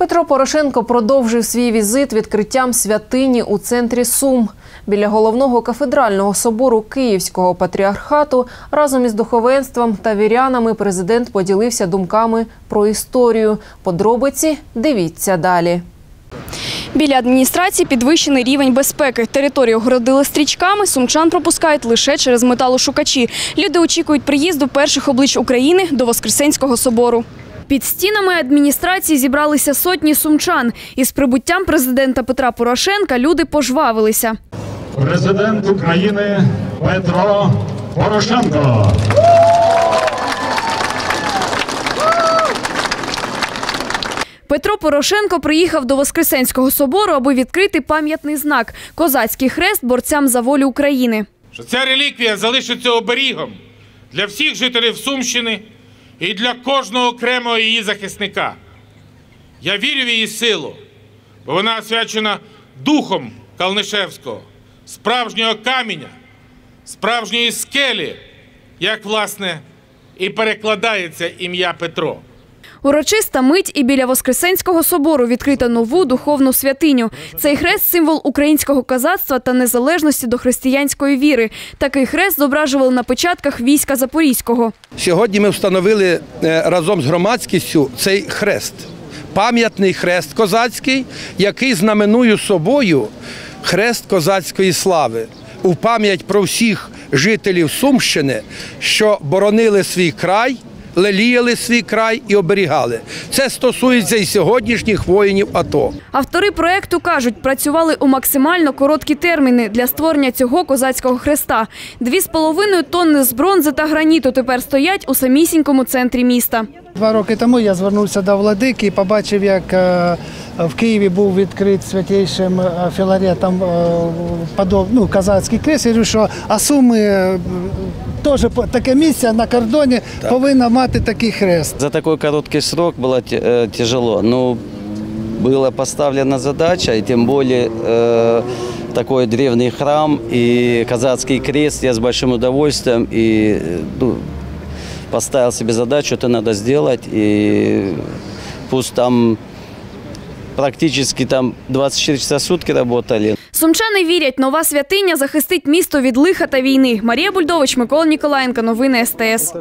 Петро Порошенко продовжив свій візит відкриттям святині у центрі Сум. Біля головного кафедрального собору Київського патріархату разом із духовенством та вірянами президент поділився думками про історію. Подробиці дивіться далі. Біля адміністрації підвищений рівень безпеки. Територію огородили стрічками, сумчан пропускають лише через металошукачі. Люди очікують приїзду перших облич України до Воскресенського собору. Під стінами адміністрації зібралися сотні сумчан. Із прибуттям президента Петра Порошенка люди пожвавилися. Президент України Петро Порошенко. Петро Порошенко приїхав до Воскресенського собору, аби відкрити пам'ятний знак – козацький хрест борцям за волю України. що ця реліквія залишиться оберігом для всіх жителів Сумщини і для кожного окремого її захисника. Я вірю в її силу, бо вона освячена духом Калнишевського, справжнього каменя, справжньої скелі, як, власне, і перекладається ім'я Петро. Урочиста мить і біля Воскресенського собору відкрита нову духовну святиню. Цей хрест – символ українського козацтва та незалежності до християнської віри. Такий хрест зображували на початках війська Запорізького. Сьогодні ми встановили е, разом з громадськістю цей хрест. Пам'ятний хрест козацький, який знаменує собою хрест козацької слави у пам'ять про всіх жителів Сумщини, що боронили свій край, леліяли свій край і оберігали. Це стосується і сьогоднішніх воїнів АТО. Автори проекту кажуть, працювали у максимально короткі терміни для створення цього козацького хреста. Дві з половиною тонни з бронзи та граніту тепер стоять у самісінькому центрі міста. Два роки тому я звернувся до владики і побачив, як е, в Києві був відкрит святейшим е, філаретом е, ну, казацький крест. Я говорю, що а Суми теж по- таке місце на кордоні повинна мати такий хрест. За такой короткий срок было э, тяжело, но была поставлена задача, и тем более э, такой древний храм и казацкий крест, я с большим удовольствием и ну, поставил себе задачу, это надо сделать, и пусть там практически там 24 часа в сутки работали, Сумчани вірять, нова святиня захистить місто від лиха та війни. Марія Бульдович, Микола Ніколаєнко. Новини СТС.